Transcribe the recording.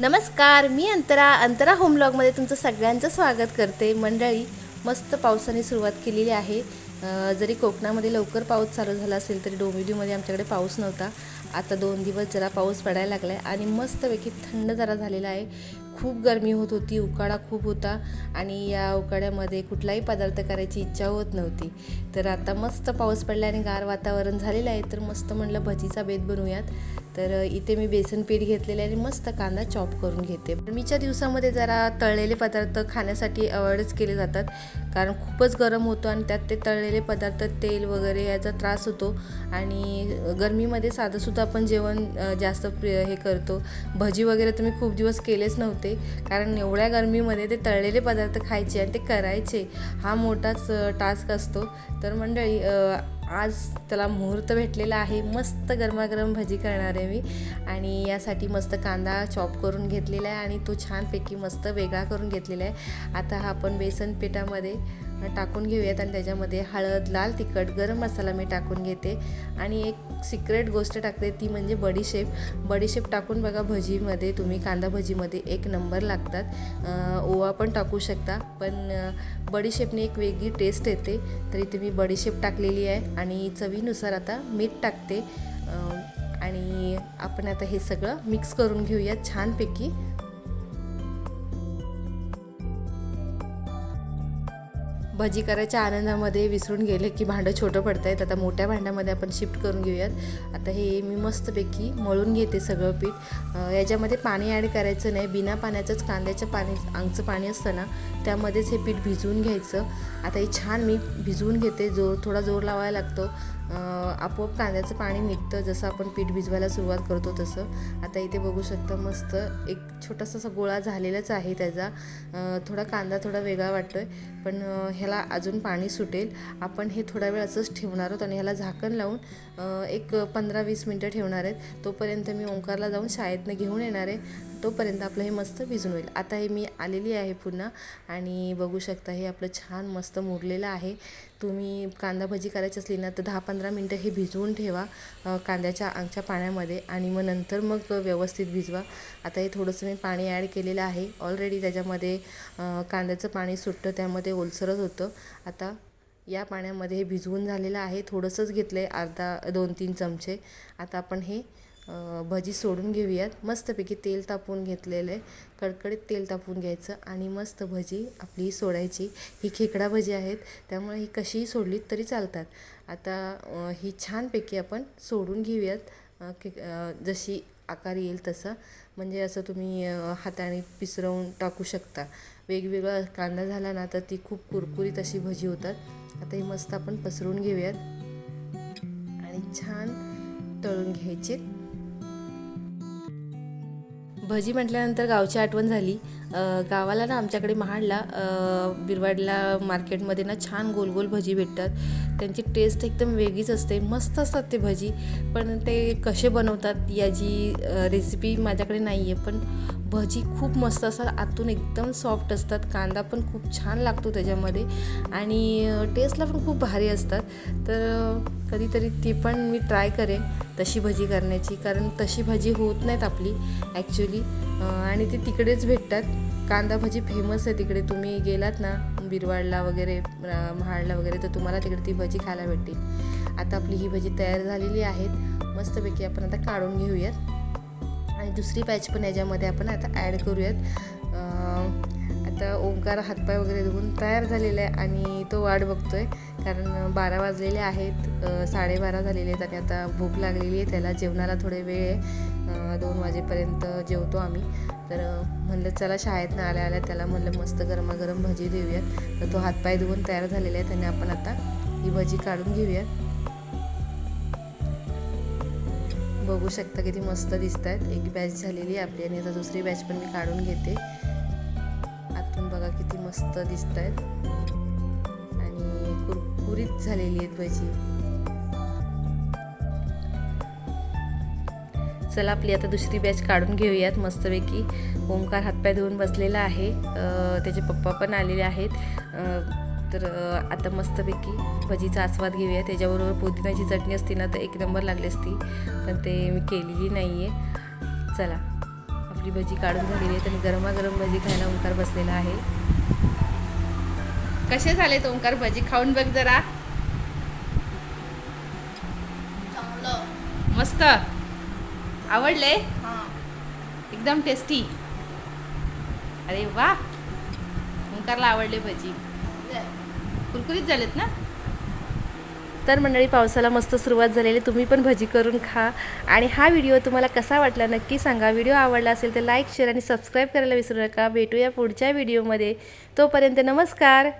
नमस्कार मी अंतरा अंतरा होम ब्लॉगमध्ये तुमचं सगळ्यांचं स्वागत करते. मंडळी मस्त पावसाने सुरुवात केलेली आहे. जरी कोकणामध्ये लवकर पाऊस चालू झाला असेल तरी डोंबिवलीमध्ये आमच्याकडे पाऊस नव्हता. आता दोन दिवस जरा पाऊस पडायला लागला आहे आणि मस्तपैकी थंड जरा झालेला आहे. खूप गरमी होत होती उकाडा खूप होता आणि या उकाड्यामध्ये कुठलाही पदार्थ करायची इच्छा होत नव्हती. तर आता मस्त पाऊस पडला आणि गार वातावरण झालेलं आहे तर मस्त म्हणलं भजीचा बेत बनवूयात. तर इथे मी बेसन पीठ घेतलेलं आहे आणि मस्त कांदा चॉप करून घेते. गरमीच्या दिवसामध्ये जरा तळलेले पदार्थ खाण्यासाठी अवॉइडच केले जातात कारण खूपच गरम होतो आणि त्यात ते तळलेले पदार्थ तेल वगैरे याचा त्रास होतो. आणि गरमीमध्ये साधंसुद्धा आपण जेवण जास्त प्रिय हे करतो. भजी वगैरे तर मी खूप दिवस केलेच नव्हते. कारण एवढ्या गरमीमध्ये ते तळलेले पदार्थ खायचे आणि ते करायचे हा मोठाच टास्क असतो. तर मंडळी आज त्याला मुहूर्त भेटलेला आहे. मस्त गरमागरम भजी करणार आहे मी. आणि यासाठी मस्त कांदा चॉप करून घेतलेला आहे आणि तो छानपैकी मस्त वेगळा करून घेतलेला आहे. आता हा आपण बेसन पिठामध्ये टाकून घेऊयात आणि त्याच्यामध्ये हळद लाल तिखट गरम मसाला मी टाकून घेते. आणि एक सिक्रेट गोष्ट टाकते ती म्हणजे बडीशेप बडीशेप टाकून बघा भजीमध्ये तुम्ही कांदा भजीमध्ये एक नंबर लागतात. ओवा पण टाकू शकता पण बडीशेपने एक वेगळी टेस्ट येते. तर इथे मी बडीशेप टाकलेली आहे आणि चवीनुसार आता मीठ टाकते. आणि आपण आता हे सगळं मिक्स करून घेऊया छानपैकी. भजी करायच्या आनंदामध्ये विसरून गेले की भांडं छोटं पडत आहेत आता मोठ्या भांड्यामध्ये आपण शिफ्ट करून घेऊयात. आता हे मी मस्तपैकी मळून घेते सगळं पीठ. याच्यामध्ये पाणी ॲड करायचं नाही. बिना पाण्याचंच कांद्याचं पाणी अंगचं पाणी असतं ना त्यामध्येच हे पीठ भिजवून घ्यायचं. आता हे छान मी भिजवून घेते. जोर थोडा जोर लावायला लागतो. आपोआप कांद्याचं पाणी निघतं जसं आपण पीठ भिजवायला सुरुवात करतो तसं. आता इथे बघू शकता मस्त एक छोटासा असा गोळा झालेलाच आहे त्याचा. थोडा कांदा थोडा वेगळा वाटतो आहे पण ह्याला अजून पाणी सुटेल. आपण हे थोडा वेळ असंच ठेवणार आहोत आणि ह्याला झाकण लावून एक पंधरा वीस मिनटं ठेवणार आहेत. तोपर्यंत मी ओंकारला जाऊन शाळेतनं घेऊन येणार आहे. तोपर्यंत आपलं हे मस्त भिजून होईल. आता हे मी आलेली आहे पुन्हा आणि बघू शकता हे आपलं छान मस्त मुरलेलं आहे. तुम्ही कांदा भजी करायची असली ना तर दहा पंधरा मिनटं हे भिजवून ठेवा कांद्याच्या आंगच्या पाण्यामध्ये आणि मग नंतर मग व्यवस्थित भिजवा. आता हे थोडंसं मी पाणी ॲड केलेलं आहे. ऑलरेडी त्याच्यामध्ये कांद्याचं पाणी सुटतं त्यामध्ये ओलसरच होतं. आता या पाण्यामध्ये हे भिजवून झालेलं आहे. थोडंसंच घेतलं आहे अर्धा दोन तीन चमचे. आता आपण हे भजी सोडून घेऊयात. मस्तपैकी तेल तापवून घेतलेलं आहे. कडकडीत तेल तापवून घ्यायचं आणि मस्त भजी आपली सोडायची. ही खेकडा भजी आहेत. त्यामुळे ही कशीही सोडलीत तरी चालतात. आता ही छानपैकी आपण सोडून घेऊयात. खे जशी आकार येईल तसं. म्हणजे असं तुम्ही हाताने पिसरवून टाकू शकता. वेगवेगळा कांदा झाला ना तर ती खूप कुरकुरीत अशी भजी होतात. आता ही मस्त आपण पसरून घेऊयात. आणि छान तळून घ्यायचे. भजी म्हटल्यानंतर गावची आठवण झाली. गावाला ना आमच्याकडे महाडला बिरवाडला मार्केटमध्ये ना छान गोल गोल भजी भेटतात. त्यांची टेस्ट एकदम वेगळीच असते. मस्त असतात ते भजी. पण ते कसे बनवतात याची रेसिपी माझ्याकडे नाही आहे पण भजी खूप मस्त असतात. आतून एकदम सॉफ्ट असतात. कांदा पण खूप छान लागतो त्याच्यामध्ये. आणि टेस्टला पण खूप भारी असतात. तर कधीतरी ती पण मी ट्राय करेन तशी भजी करण्याची. कारण तशी भाजी होत नाहीत आपली ॲक्च्युली आणि ते तिकडेच भेटतात. कांदा भजी फेमस आहे तिकडे. तुम्ही गेलात ना बिरवाडला वगैरे महाडला वगैरे तर तुम्हाला तिकडे ती भजी खायला भेटेल आता आपली ही भजी तयार झालेली आहेत मस्तपैकी आपण आता काढून घेऊयात. आणि दुसरी बॅच पण याच्यामध्ये आपण आता ॲड करूयात. आता ओंकार हातपाय वगैरे धुवून तयार झालेला आहे आणि तो वाट बघतो आहे कारण बारा वाजलेले आहेत साडेबारा झालेले आहेत आणि आता भूक लागलेली आहे त्याला जेवणाला थोडे वेळ आहे. दोन वाजेपर्यंत जेवतो आम्ही. तर म्हणलं चला शाळेतनं आल्या आल्या त्याला म्हणलं मस्त गरमागरम भजी देऊयात. तर तो हातपाय धुवून तयार झालेला आहे आणि आपण आता ही भजी काढून घेऊयात. बघू शकता किती मस्त दिसत आहेत एक बॅच झालेली आहे आपली आणि आता दुसरी बॅच पण मी काढून घेते. आतून बघा किती मस्त दिसत आहेत आणि कुरकुरीत झालेली आहेत भजी. चला आपली आता दुसरी बॅच काढून घेऊयात मस्तपैकी. ओंकार हातपाय धुवून बसलेला आहे. त्याचे पप्पा पण आलेले आहेत. तर आता मस्तपैकी भजीचा आस्वाद घेऊया. त्याच्याबरोबर पुदिन्याची चटणी असती ना तर एक नंबर लागली असती. पण ते मी केलेली नाही आहे चला आपली भजी काढून झालेली आहे. आणि गरमागरम भजी खायला ओंकार बसलेला आहे. कसे झाले ओंकार भजी? खाऊन बघ जरा. मस्त. आवडले? हां. एकदम टेस्टी अरे वा. ओंकारला आवडले भजी. कुरकुरीत झालेत ना? तर मंडळी पावसाला मस्त सुरुवात झालेली. तुम्ही पण भजी करून खा. आणि हा व्हिडिओ तुम्हाला कसा वाटला नक्की सांगा. व्हिडिओ आवडला असेल तर लाईक शेअर आणि सबस्क्राईब करायला विसरू नका. भेटूया पुढच्या व्हिडिओमध्ये. तोपर्यंत नमस्कार.